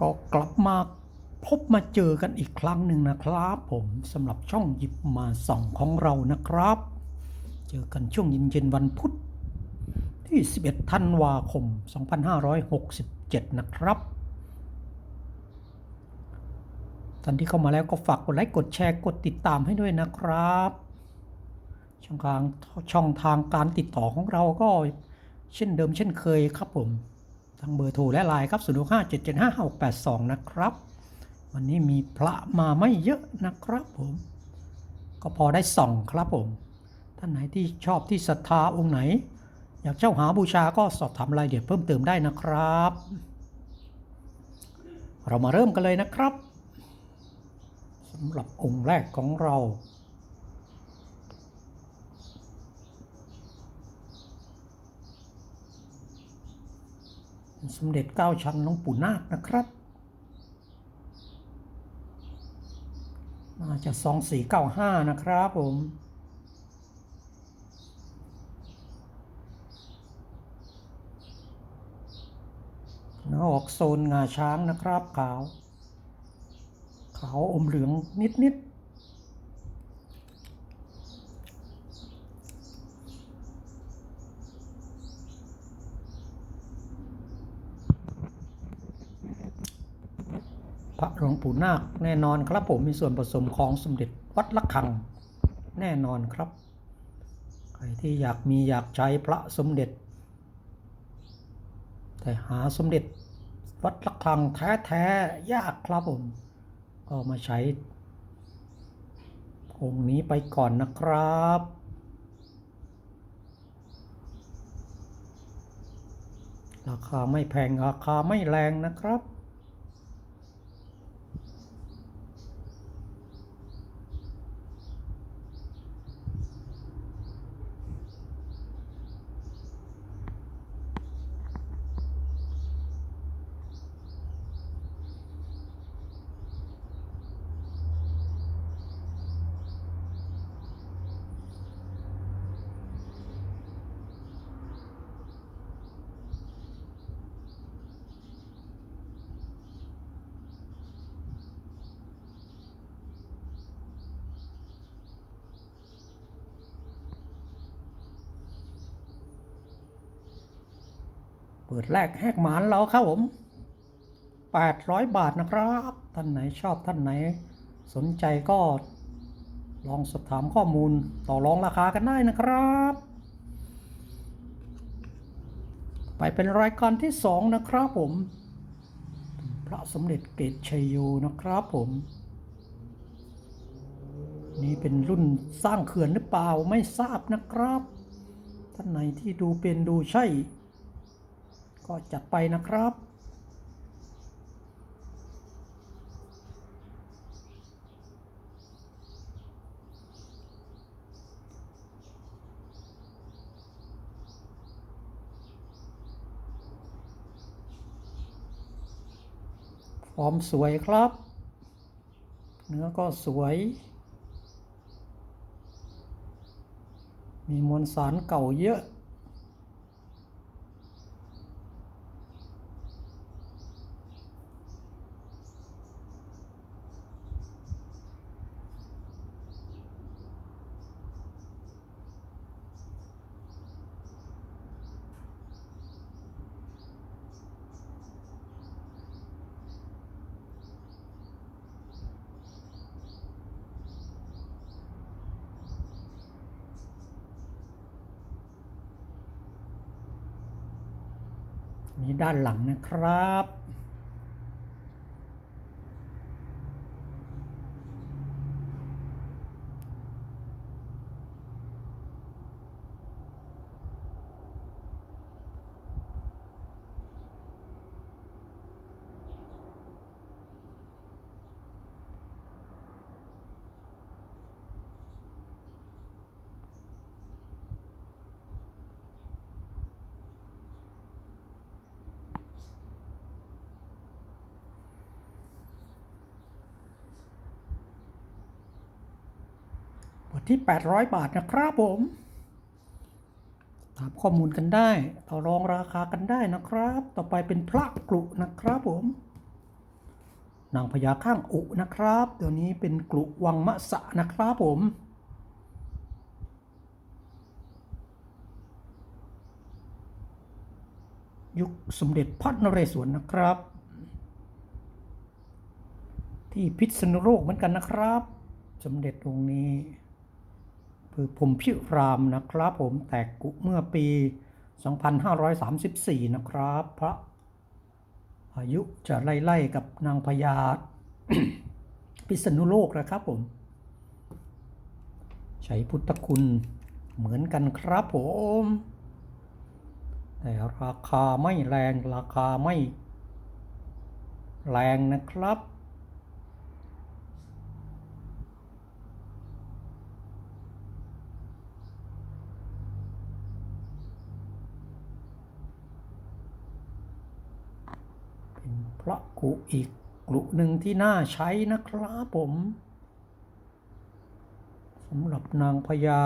ก็กลับมาพบมาเจอกันอีกครั้งหนึ่งนะครับผมสำหรับช่องหยิบมาส่องของเรานะครับ เจอกันช่วงเย็นๆวันพุธที่ 11 ธันวาคม 2567 นะครับท่านที่เข้ามาแล้วก็ฝากกดไลค์กดแชร์กดติดตามให้ด้วยนะครับ ช่องทางช่องทางการติดต่อของเราก็เช่นเดิมเช่นเคยครับผม ทางเบอร์โทรและไลน์ครับ 0 6 5 7 7 5 6 8 2 นะครับ วันนี้มีพระมาไม่เยอะนะครับผม ก็พอได้ส่องครับผม ท่านไหนที่ชอบที่ศรัทธาองค์ไหน อยากเจ้าหาบูชาก็สอบถามรายละเอียดเพิ่มเติมได้นะครับ เรามาเริ่มกันเลยนะครับสำหรับองค์แรกของเรา สมเด็จเก้าชั้นหลวงปู่นาคนะครับน่าจะสองสี่เก้าห้านะครับผมนื้อออกโซนงาช้างนะครับขาว ขาวอมเหลืองนิด ๆ พระ หลวงปู่นาคแน่นอนครับผมมีส่วนผสมของสมเด็จวัดละคัง แน่นอนครับ ใครที่อยากมีอยากใช้พระสมเด็จ แต่หาสมเด็จวัดละคังแท้ๆยากครับผมก็มาใช้องค์นี้ไปก่อนนะครับราคาไม่แพงราคาไม่แรงนะครับ เปิดแรกแหกหมานเราครับผม800บาทนะครับ ท่านไหนชอบท่านไหน สนใจก็ ลองสอบถามข้อมูลต่อรองราคากันได้นะครับ ไปเป็นรายการที่สองนะครับผม พระสมเด็จเกตชัยโยนะครับผม นี่เป็นรุ่นสร้างเขื่อนหรือเปล่าไม่ทราบนะครับ ท่านไหนที่ดูเป็นดูใช่ ก็จัดไปนะครับ ฟอร์มสวยครับ เนื้อก็สวย มีมวลสารเก่าเยอะ นี่ด้านหลังนะครับ บ ที่ 800 บาทนะครับผม ถามข้อมูลกันได้ ต่อรองราคากันได้นะครับ ต่อไปเป็นพระกลุนะครับผมนางพญาข้างอุนะครับ ตัวนี้เป็นกลุวังมะสะนะครับผมยุคสมเด็จพระนเรศวรนะครับ ที่พิษณุโลกเหมือนกันนะครับ สมเด็จองค์นี้ คือผมพิรามนะครับผมแตกกุเมื่อปี 2534 นะครับ พระอายุจะไล่ๆกับนางพญาพิษณุโลกนะครับผม ใช้พุทธคุณเหมือนกันครับผม แต่ราคาไม่แรงราคาไม่แรงนะครับ เพระกุอีกกลุหนึ่งที่น่าใช้นะครับผมสำหรับนางพญา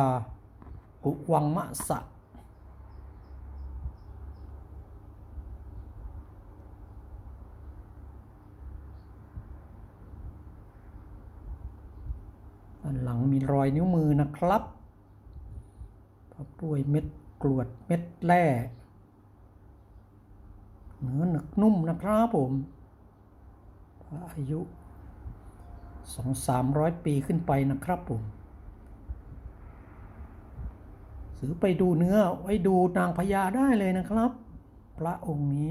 กุวังมะสะด้านหลังมีรอยนิ้วมือนะครับพับด้วยเม็ดกรวดเม็ดแร่ เนื้อหนึกนุ่มนะครับผมพระอายุสองสามร้อยปีขึ้นไปนะครับผมซื้อไปดูเนื้อไว้ดูนางพญาได้เลยนะครับ พระองค์นี้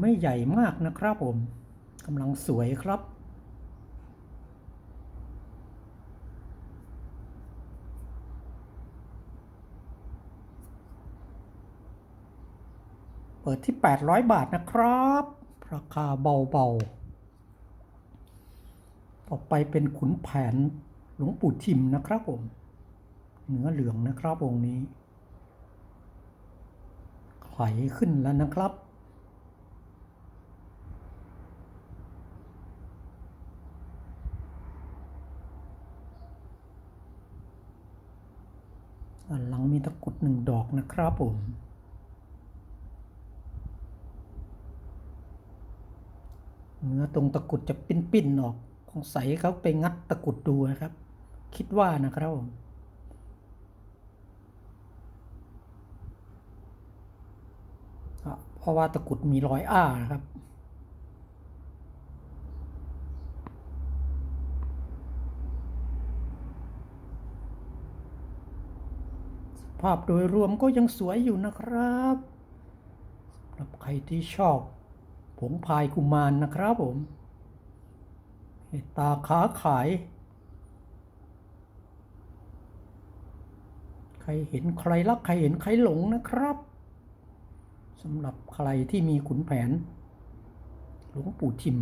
ไม่ใหญ่มากนะครับผมกำลังสวยครับ เปิดที่ 800 บาทนะครับ ราคาเบาๆ ต่อไปเป็นขุนแผนหลวงปู่ทิมนะครับผม เนื้อเหลืองนะครับองค์นี้ไขขึ้นแล้วนะครับ ด้านหลังมี ตะกรุดหนึ่งดอกนะครับผม เนื้อตรงตะกรุดจะปิ้นๆออกคงใสเขาไปงัดตะกรุดดูนะครับ คิดว่านะครับผมเพราะว่าตะกรุดมีรอยอ้านะครับ ภาพโดยรวมก็ยังสวยอยู่นะครับสำหรับใครที่ชอบ ผงพายกุมารนนะครับผมเมตตาค้าขาย ใครเห็นใครรักใครเห็นใครหลงนะครับสำหรับใครที่มีขุนแผน หลวงปู่ทิม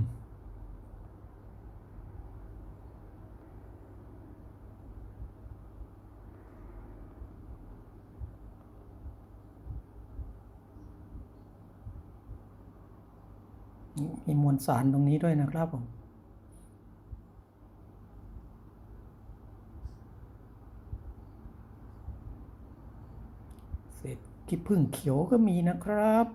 มีมวลสารตรงนี้ด้วยนะครับผมเศษขี้ผึ้งเขียวก็มีนะครับ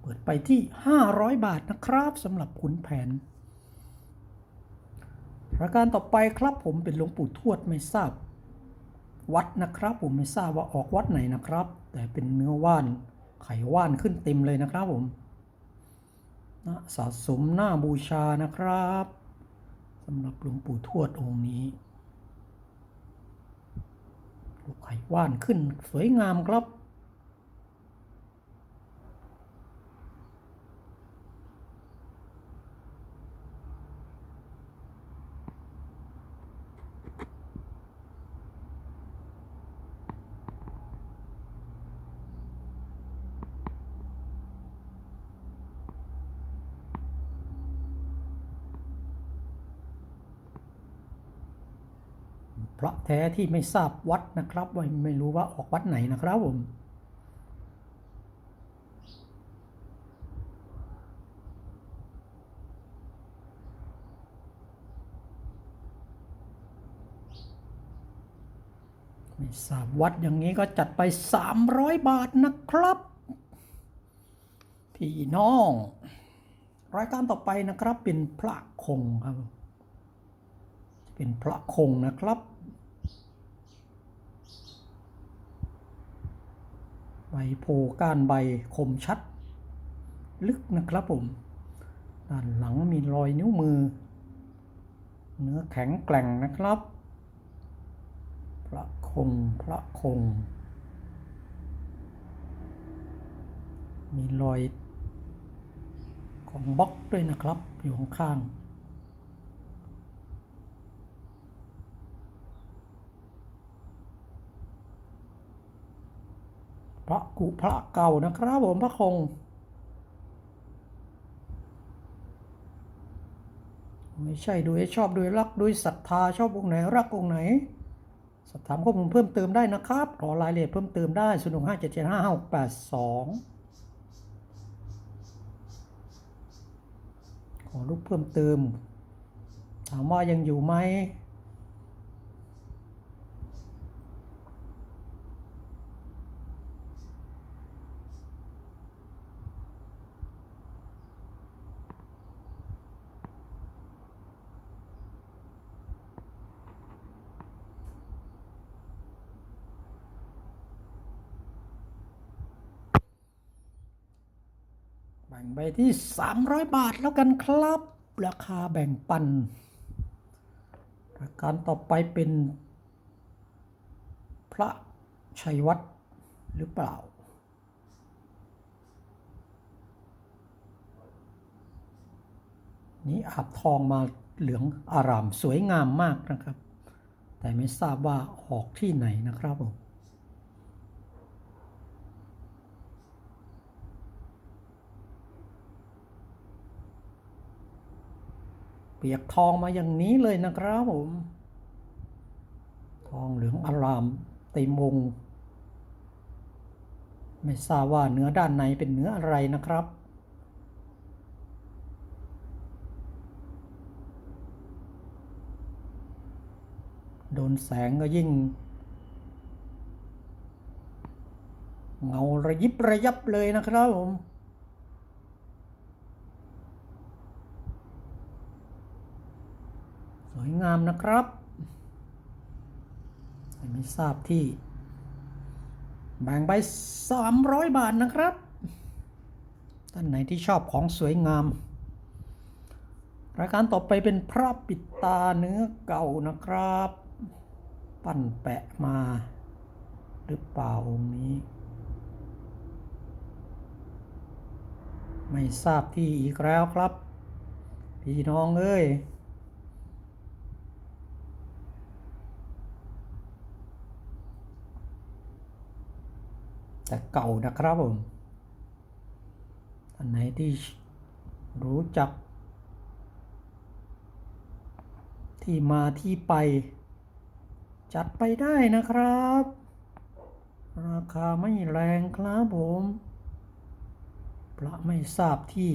เปิดไปที่ 500 บาทนะครับสำหรับขุนแผน ประการต่อไปครับผมเป็นหลวงปู่ทวดไม่ทราบ วัดนะครับ ผมไม่ทราบว่าออกวัดไหนนะครับ แต่เป็นเนื้อว่านไขว่านขึ้นเต็มเลยนะครับผมนะสะสมหน้าบูชานะครับสำหรับหลวงปู่ทวดองค์นี้ลูกไขว่านขึ้นสวยงามครับ พระแท้ที่ไม่ทราบวัดนะครับว่าไม่รู้ว่าออกวัดไหนนะครับผมไม่ทราบวัดอย่างนี้ก็จัดไป 300 บาทนะครับ พี่น้อง รายการต่อไปนะครับเป็นพระคงครับ เป็นพระคงนะครับใบ โพก้านใบคมชัด ลึกนะครับผม ด้านหลังมีรอยนิ้วมือ เนื้อแข็งแกร่งนะครับ พระคงพระคง มีรอยของบล็อกด้วยนะครับ อยู่ข้างๆ พระกุพระเก่านะครับผมพระคงไม่ใช่โดยชอบโดยรักโดยศรัทธาชอบองค์ไหนรักองค์ไหนสอบถามข้อมูลเพิ่มเติมได้นะครับ ขอรายละเอียดเพิ่มเติมได้0 6 5 7 7 5 5 6 8 2ขอรูปเพิ่มเติม ถามว่ายังอยู่ไหม แบ่งไปที่ 300 บาทแล้วกันครับ ราคาแบ่งปันรายการต่อไปเป็น พระชัยวัฒน์หรือเปล่า นี่อาบทองมาเหลืองอารามสวยงามมากนะครับ แต่ไม่ทราบว่าออกที่ไหนนะครับผม เปียกทองมาอย่างนี้เลยนะครับผม ทองเหลืองอารามเต็มวง ไม่ทราบว่าเนื้อด้านในเป็นเนื้ออะไรนะครับโดนแสงก็ยิ่ง เงาระยิบระยับเลยนะครับผม ส วยงามนะครับไม่ทราบที่ แบ่งใบ300 บาทนะครับ ท่านไหนที่ชอบของสวยงาม รายการต่อไปเป็นพระปิดตาเนื้อเก่านะครับ ปั้นแปะมา หรือเปล่าองค์นี้ ไม่ทราบที่อีกแล้วครับ พี่น้องเอ้ย แต่เก่านะครับผมท่านไหนที่รู้จัก ที่มาที่ไป จัดไปได้นะครับ ราคาไม่แรงครับผมพระไม่ทราบที่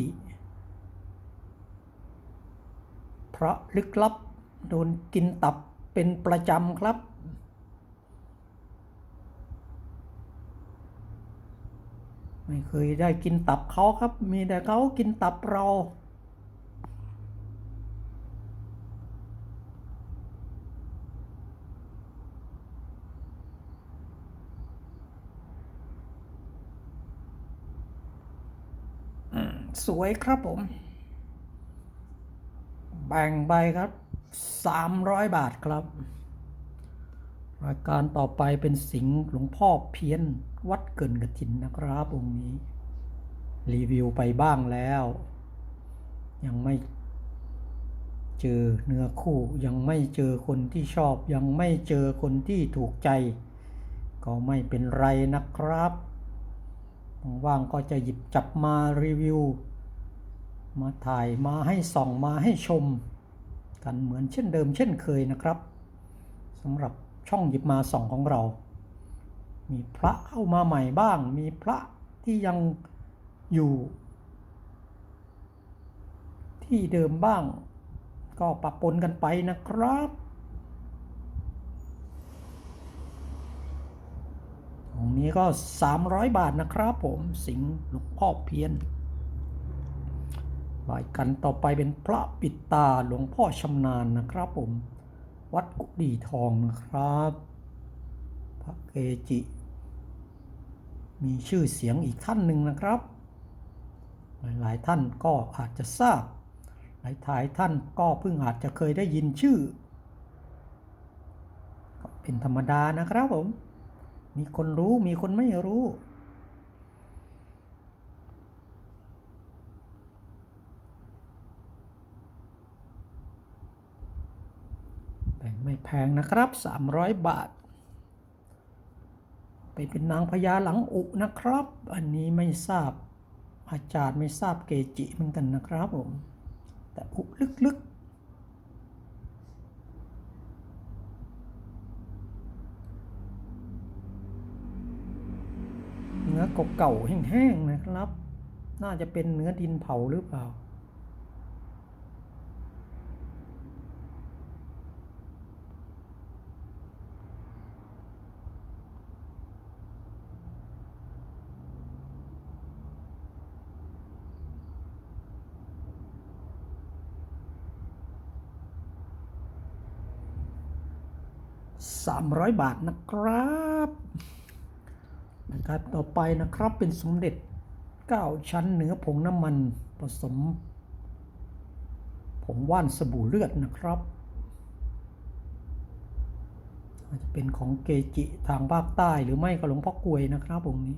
พระลึกลับ โดนกินตับเป็นประจำครับ ไม่เคยได้กินตับเขาครับ มีแต่เขากินตับเรา สวยครับผม แบ่งใบครับ300บาทครับ รายการต่อไปเป็นสิงห์หลวงพ่อเพี้ยน วัดเกินกระถินนะครับองค์นี้ รีวิวไปบ้างแล้ว ยังไม่เจอเนื้อคู่ยังไม่เจอคนที่ชอบ ยังไม่เจอคนที่ถูกใจ ก็ไม่เป็นไรนะครับว่างก็จะหยิบจับมารีวิว มาถ่ายมาให้ส่องมาให้ชม กันเหมือนเช่นเดิมเช่นเคยนะครับสำหรับช่องหยิบมาส่องของเรา มีพระเข้ามาใหม่บ้าง มีพระที่ยังอยู่ ที่เดิมบ้าง ก็ปะปนกันไปนะครับ ตรงนี้ก็ 300 บาทนะครับผมสิงห์หลวงพ่อเพียนรายกันต่อไปเป็นพระปิดตาหลวงพ่อชำนาญนะครับผม วัดกุดีทองนะครับ พระเกจิ มีชื่อเสียงอีกท่านหนึ่งนะครับ หลายท่านก็อาจจะทราบ หลายทายท่านก็เพิ่งอาจจะเคยได้ยินชื่อ เป็นธรรมดานะครับผม มีคนรู้มีคนไม่รู้แบ่ไม่แพงนะครับ 300 บาท ไปเป็นนางพญาหลังอุนะครับ อันนี้ไม่ทราบอาจารย์ไม่ทราบเกจิเหมือนกันนะครับผม แต่อุลึกๆ เนื้อเก่าๆแห้งๆนะครับ น่าจะเป็นเนื้อดินเผาหรือเปล่า 300 บาทนะครับนะครับ ต่อไปนะครับเป็นสมเด็จ 9 ชั้นเนื้อผงน้ำมันผสม ผงว่านสบู่เลือดนะครับอาจจะเป็นของเกจิทางภาคใต้หรือไม่ก็หลวงพ่อกลวยนะครับองค์นี้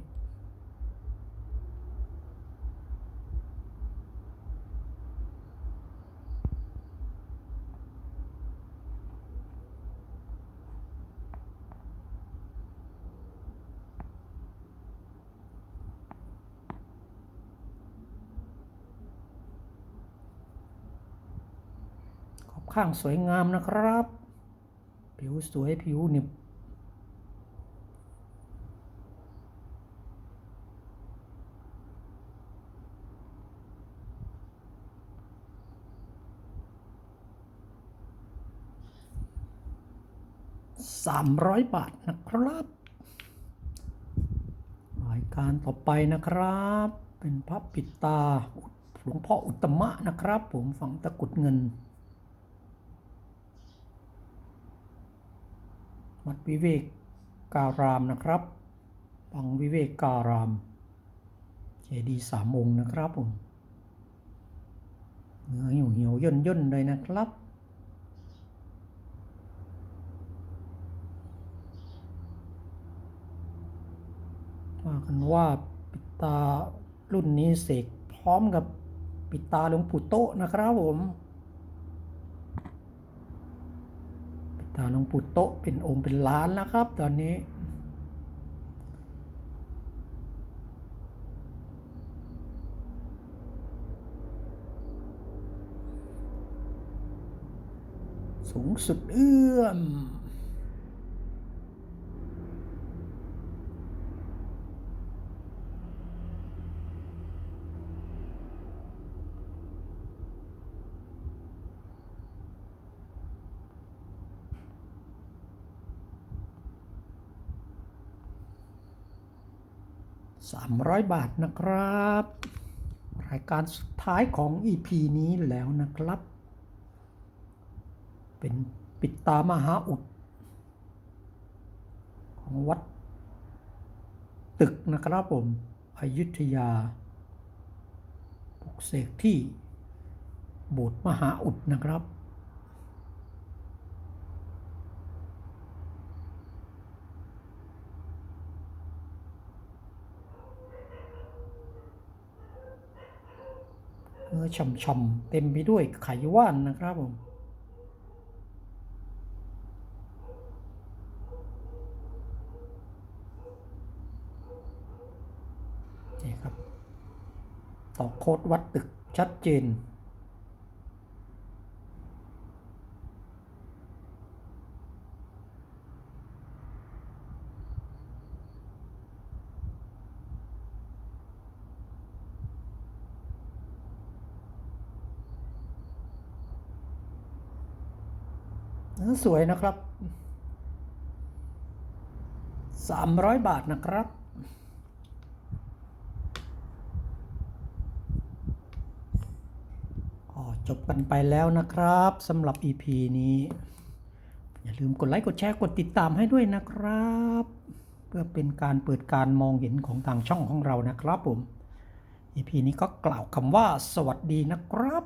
ข้างสวยงามนะครับ ผิวสวยผิวหนึบสามร้อยบาทนะครับรายการต่อไปนะครับ เป็นพระปิดตาหลวงพ่ออุตมะนะครับ ผมฝังตะกุดเงิน วัดวิเวกการามนะครับวังวิเวกการาม เจดีสามองค์นะครับผมเนื้อเหี่ยวเหี่ยวย่นย่นๆเลยนะครับว่ากันว่าปิตารุ่นนี้เสกพร้อมกับปิตาหลวงปู่โตนะครับผม ปิดตา หลวงปู่โตะเป็นองค์เป็นล้านแล้วครับ ตอนนี้ สูงสุดเอื้อม 300 บาทนะครับ รายการสุดท้ายของ EP นี้แล้วนะครับ เป็นปิดตามหาอุด ของวัดตึกนะครับผมอยุธยาปลุกเสกที่โบสถ์มหาอุดนะครับ ช่ำๆเต็มไปด้วยไขว่านนะครับผมนี่ครับต่อโคดวัดตึกชัดเจน สวยนะครับ 300 บาทนะครับ จบกันไปแล้วนะครับสำหรับ EP นี้ อย่าลืมกดไลค์ กดแชร์ กดติดตามให้ด้วยนะครับ เพื่อเป็นการเปิดการมองเห็นของทางช่องของเรานะครับผม EP นี้ก็กล่าวคำว่าสวัสดีนะครับ